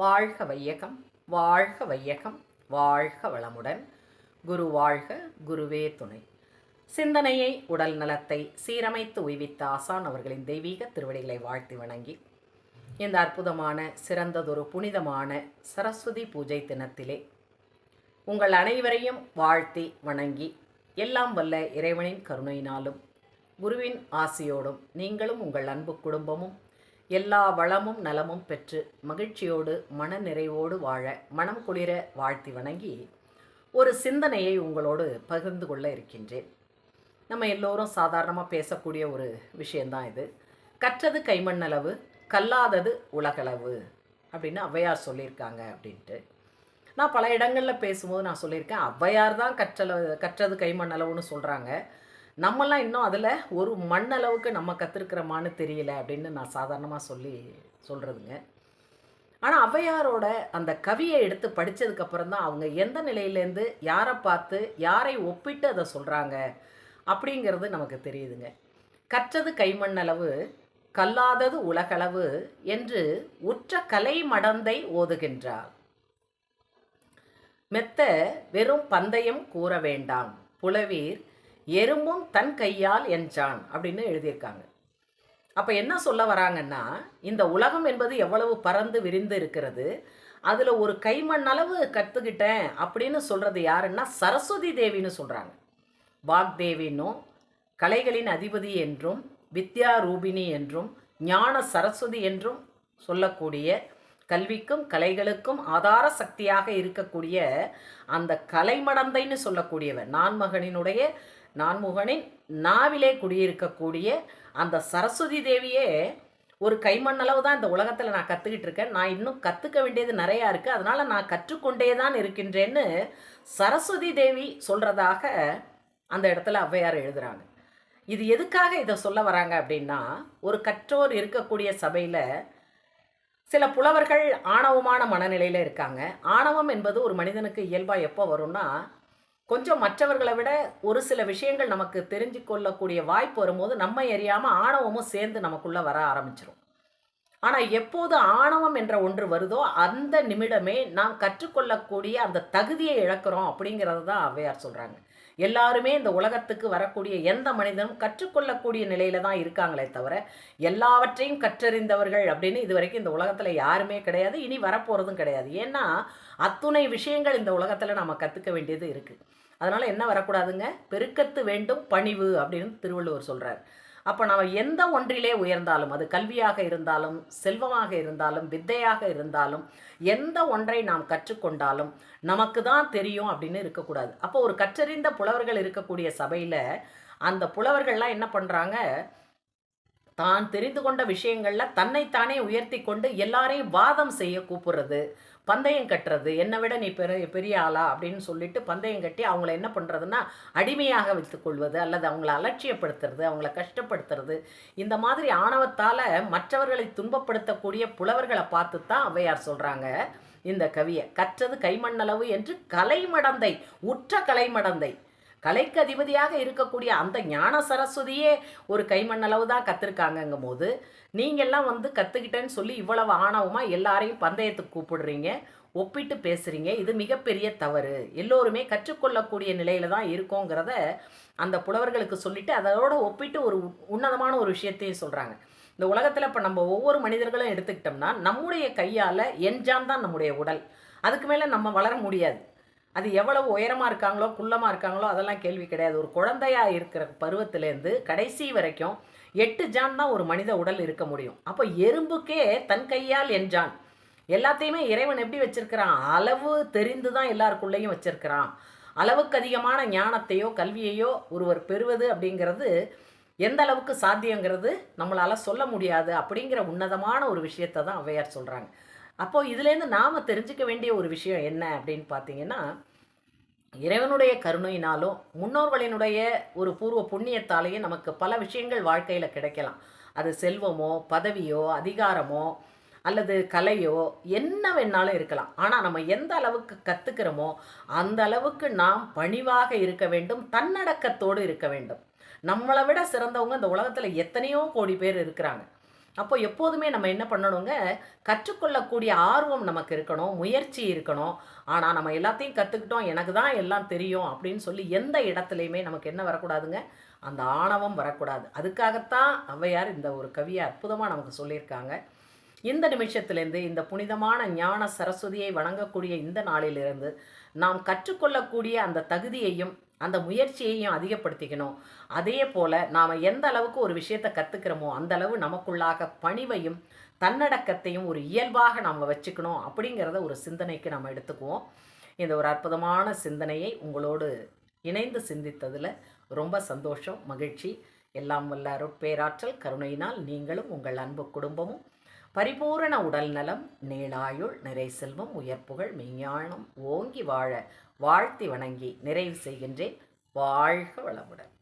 வாழ்க வையகம் வாழ்க வையகம் வாழ்க வளமுடன். குரு வாழ்க குருவே துணை. சிந்தனையை உடல் நலத்தை சீரமைத்து உய்வித்த ஆசான் அவர்களின் தெய்வீக திருவடிகளை வாழ்த்தி வணங்கி இந்த அற்புதமான சிறந்ததொரு புனிதமான சரஸ்வதி பூஜை தினத்திலே உங்கள் அனைவரையும் வாழ்த்தி வணங்கி எல்லாம் வல்ல இறைவனின் கருணையினாலும் குருவின் ஆசியோடும் நீங்களும் உங்கள் அன்பு குடும்பமும் எல்லா வளமும் நலமும் பெற்று மகிழ்ச்சியோடு மன நிறைவோடு வாழ மனம் குளிர வாழ்த்தி வணங்கி ஒரு சிந்தனையை உங்களோடு பகிர்ந்து கொள்ள இருக்கின்றேன். நம்ம எல்லோரும் சாதாரணமாக பேசக்கூடிய ஒரு விஷயந்தான் இது. கற்றது கைமண்ணளவு கல்லாதது உலகளவு அப்படின்னு ஔவையார் சொல்லியிருக்காங்க அப்படின்ட்டு. நான் பல இடங்களில் பேசும்போது நான் சொல்லியிருக்கேன் ஔவையார் தான் கற்றளவு கற்றது கைமண்ணளவுன்னு சொல்கிறாங்க நம்மலாம் இன்னும் அதில் ஒரு மண்ணளவுக்கு நம்ம கற்றுருக்குறோமான்னு தெரியல அப்படின்னு நான் சாதாரணமாக சொல்லி சொல்கிறதுங்க ஆனால் ஔவையாரோட அந்த கவியை எடுத்து படித்ததுக்கப்புறம் தான் அவங்க எந்த நிலையிலேருந்து யாரை பார்த்து யாரை ஒப்பிட்டு அதை சொல்கிறாங்க அப்படிங்கிறது நமக்கு தெரியுதுங்க. கற்றது கைமண்ணளவு கல்லாதது உலகளவு என்று உற்ற கலை மடந்தை ஓதுகின்றார். மெத்த வெறும் பந்தயம் கூற வேண்டாம். புலவீர் எறும்பும் தன் கையால் என்றான் அப்படின்னு எழுதியிருக்காங்க. அப்போ என்ன சொல்ல வராங்கன்னா இந்த உலகம் என்பது எவ்வளவு பறந்து விரிந்து இருக்கிறது அதில் ஒரு கைமண்ணளவு கற்றுக்கிட்டேன் அப்படின்னு சொல்கிறது யாருன்னா சரஸ்வதி தேவின்னு சொல்கிறாங்க வாக்தேவின்னும் கலைகளின் அதிபதி என்றும் வித்யா ரூபிணி என்றும் ஞான சரஸ்வதி என்றும் சொல்லக்கூடிய கல்விக்கும் கலைகளுக்கும் ஆதார சக்தியாக இருக்கக்கூடிய அந்த கலைமடந்தைன்னு சொல்லக்கூடியவர் நான்மகனினுடைய நான்முகனின் நாவிலே குடியிருக்கக்கூடிய அந்த சரஸ்வதி தேவியே ஒரு கைமண்ணளவு தான் இந்த உலகத்தில் நான் கற்றுக்கிட்டு இருக்கேன். நான் இன்னும் கற்றுக்க வேண்டியது நிறையா இருக்குது அதனால் நான் கற்றுக்கொண்டே தான் இருக்கின்றேன்னு சரஸ்வதி தேவி சொல்கிறதாக அந்த இடத்துல ஔவையார் எழுதுகிறாங்க இது எதுக்காக இதை சொல்ல வராங்க அப்படின்னா ஒரு கற்றோர் இருக்கக்கூடிய சபையில் சில புலவர்கள் ஆணவமான மனநிலையில் இருக்காங்க. ஆணவம் என்பது ஒரு மனிதனுக்கு இயல்பாக எப்போ வரும்னா கொஞ்சம் மற்றவர்களை விட ஒரு சில விஷயங்கள் நமக்கு தெரிஞ்சு கொள்ளக்கூடிய வாய்ப்பு வரும்போது நம்ம அறியாமல் ஆணவமும் சேர்ந்து நமக்குள்ளே வர ஆரம்பிச்சிடும் ஆனால் எப்போது ஆணவம் என்ற ஒன்று வருதோ அந்த நிமிடமே நாம் கற்றுக்கொள்ளக்கூடிய அந்த தகுதியை இழக்கிறோம் அப்படிங்கிறது தான் ஔவையார் சொல்கிறாங்க எல்லாருமே இந்த உலகத்துக்கு வரக்கூடிய எந்த மனிதனும் கற்றுக்கொள்ளக்கூடிய நிலையில தான் இருக்காங்களே தவிர எல்லாவற்றையும் கற்றறிந்தவர்கள் அப்படின்னு இது வரைக்கும் இந்த உலகத்தில் யாருமே கிடையாது இனி வரப்போகிறதும் கிடையாது. ஏன்னா அத்துணை விஷயங்கள் இந்த உலகத்தில் நம்ம கற்றுக்க வேண்டியது இருக்குது அதனால் என்ன வரக்கூடாதுங்க? பெருக்கத்து வேண்டும் பணிவு அப்படின்னு திருவள்ளுவர் சொல்கிறார் அப்போ நம்ம எந்த ஒன்றிலே உயர்ந்தாலும் அது கல்வியாக இருந்தாலும் செல்வமாக இருந்தாலும் வித்தையாக இருந்தாலும் எந்த ஒன்றை நாம் கற்றுக்கொண்டாலும் நமக்கு தான் தெரியும் அப்படின்னு இருக்கக்கூடாது. அப்போ ஒரு கற்றறிந்த புலவர்கள் இருக்கக்கூடிய சபையில் அந்த புலவர்கள்லாம் என்ன பண்ணுறாங்க தான் தெரிந்து கொண்ட விஷயங்களில் தன்னைத்தானே உயர்த்தி கொண்டு எல்லாரையும் வாதம் செய்ய கூப்பிடுறது. பந்தயம் கட்டுறது என்னை விட நீ பெரிய பெரிய ஆளா அப்படின்னு சொல்லிட்டு பந்தயம் கட்டி அவங்கள என்ன பண்ணுறதுன்னா அடிமையாக வைத்துக்கொள்வது அல்லது அவங்கள அலட்சியப்படுத்துறது அவங்கள கஷ்டப்படுத்துறது. இந்த மாதிரி ஆணவத்தால் மற்றவர்களை துன்பப்படுத்தக்கூடிய புலவர்களை பார்த்து தான் ஔவையார் சொல்கிறாங்க இந்த கவியை. கற்றது கைமண்ணளவு என்று கலைமடந்தை உற்ற கலைமடந்தை. கலைக்கு அதிபதியாக இருக்கக்கூடிய அந்த ஞான சரஸ்வதியே ஒரு கைமண்ணளவு தான் கற்றுருக்காங்கங்கும் போது நீங்கள்லாம் வந்து கற்றுக்கிட்டேன்னு சொல்லி இவ்வளவு ஆணவமாக எல்லாரையும் பந்தயத்துக்கு கூப்பிடுறீங்க ஒப்பிட்டு பேசுகிறீங்க இது மிகப்பெரிய தவறு. எல்லோருமே கற்றுக்கொள்ளக்கூடிய நிலையில தான் இருக்கோங்கிறத அந்த புலவர்களுக்கு சொல்லிவிட்டு அதோட ஒப்பிட்டு ஒரு உன்னதமான ஒரு விஷயத்தையும் சொல்கிறாங்க இந்த உலகத்தில் இப்போ நம்ம ஒவ்வொரு மனிதர்களும் எடுத்துக்கிட்டோம்னா நம்முடைய கையால் எஞ்சான் தான் நம்முடைய உடல். அதுக்கு மேலே நம்ம வளர முடியாது. அது எவ்வளவு உயரமாக இருக்காங்களோ குள்ளமாக இருக்காங்களோ அதெல்லாம் கேள்வி கிடையாது. ஒரு குழந்தையாக இருக்கிற பருவத்திலேருந்து கடைசி வரைக்கும் எட்டு ஜான் தான் ஒரு மனித உடல் இருக்க முடியும். அப்போ எறும்புக்கே தன் கையால் என்ஜான் எல்லாத்தையுமே இறைவன் எப்படி வச்சிருக்கிறான்? அளவு தெரிந்து தான் எல்லாருக்குள்ளேயும் வச்சிருக்கிறான். அளவுக்கு அதிகமான ஞானத்தையோ கல்வியையோ ஒருவர் பெறுவது அப்படிங்கிறது எந்த அளவுக்கு சாத்தியங்கிறது நம்மளால் சொல்ல முடியாது அப்படிங்கிற உன்னதமான ஒரு விஷயத்தை தான் ஔவையார் சொல்கிறாங்க அப்போது இதுலேருந்து நாம் தெரிஞ்சுக்க வேண்டிய ஒரு விஷயம் என்ன அப்படின்னு பார்த்தீங்கன்னா இறைவனுடைய கருணையினாலும் முன்னோர்களினுடைய ஒரு பூர்வ புண்ணியத்தாலேயும் நமக்கு பல விஷயங்கள் வாழ்க்கையில் கிடைக்கலாம். அது செல்வமோ பதவியோ அதிகாரமோ அல்லது கலையோ என்ன வேணாலும் இருக்கலாம். ஆனால் நம்ம எந்த அளவுக்கு கற்றுக்கிறோமோ அந்த அளவுக்கு நாம் பணிவாக இருக்க வேண்டும் தன்னடக்கத்தோடு இருக்க வேண்டும். நம்மளை விட சிறந்தவங்க இந்த உலகத்தில் எத்தனையோ கோடி பேர் இருக்கிறாங்க. அப்போ எப்போதுமே நம்ம என்ன பண்ணணுங்க? கற்றுக்கொள்ளக்கூடிய ஆர்வம் நமக்கு இருக்கணும் முயற்சி இருக்கணும். ஆனால் நம்ம எல்லாத்தையும் கற்றுக்கிட்டோம் எனக்கு தான் எல்லாம் தெரியும் அப்படின்னு சொல்லி எந்த இடத்துலையுமே நமக்கு என்ன வரக்கூடாதுங்க? அந்த ஆணவம் வரக்கூடாது. அதுக்காகத்தான் ஔவையார் இந்த ஒரு கவியை அற்புதமாக நமக்கு சொல்லியிருக்காங்க. இந்த நிமிஷத்திலேருந்து இந்த புனிதமான ஞான சரஸ்வதியை வணங்கக்கூடிய இந்த நாளிலிருந்து நாம் கற்றுக்கொள்ளக்கூடிய அந்த தகுதியையும் அந்த முயற்சியையும் அதிகப்படுத்திக்கணும். அதே போல் நாம் எந்த அளவுக்கு ஒரு விஷயத்தை கற்றுக்கிறோமோ அந்த அளவு நமக்குள்ளாக பணிவையும் தன்னடக்கத்தையும் ஒரு இயல்பாக நாம் வச்சுக்கணும் அப்படிங்கிறத ஒரு சிந்தனைக்கு நம்ம எடுத்துக்குவோம். இந்த ஒரு அற்புதமான சிந்தனையை உங்களோடு இணைந்து சிந்தித்ததில் ரொம்ப சந்தோஷம் மகிழ்ச்சி. எல்லாம் வல்ல பேராற்றல் கருணையினால் நீங்களும் உங்கள் அன்பு குடும்பமும் பரிபூரண உடல் நலம் நீளாயுள் நிறை செல்வம் உயர்ப்புகள் மெய்ஞானம் ஓங்கி வாழ வாழ்த்தி வணங்கி நிறைவு செய்கின்றேன். வாழ்க வளமுடன்.